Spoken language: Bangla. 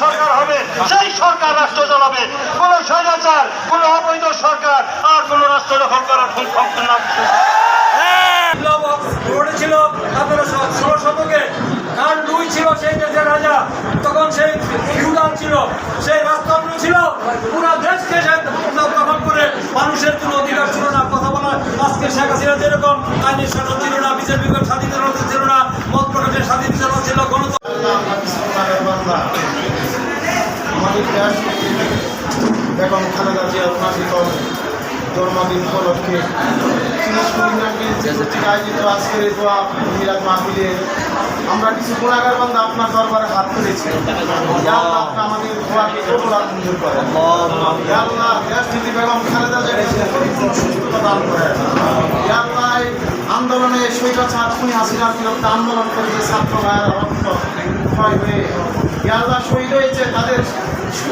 সরকার হবে সেই সরকার রাষ্ট্র চালাবে কোন স্বৈরাচার কোন অবৈধ সরকার আর কোন রাষ্ট্র দখল করার ক্ষমতা না ঘটেছিল আপনারা ষোলো লুই ছিল সেই তখন সেই ইহুদান ছিল, সেই রাজতন্ত্র ছিল, পুরো দেশকে সে দখল করে মানুষের কোনো অধিকার ছিল না, কথা বলা আজকে শেখ হাসিনা যেরকম আইনের শাসন ছিল না বিভাগ স্বাধীনতা ছিল না, মত প্রকাশের স্বাধীনতা ছিল, গণতন্ত্র আমাদের খালেদা জিয়ার জন্মদিন উপলক্ষে থেকে দোয়া মিলাদ মাহফিলে। আমরা কিছু গুণাগার বান্ধব আপনার দরবারে হাত তুলেছি। আমাদের সুস্থতা দান আন্দোলনে স্বৈরাচার খুনি হাসিনার বিরুদ্ধে আন্দোলন করে যে ছাত্র ভাইয়ের, রক্ত হয়ে। শহীদ হয়েছে তাদের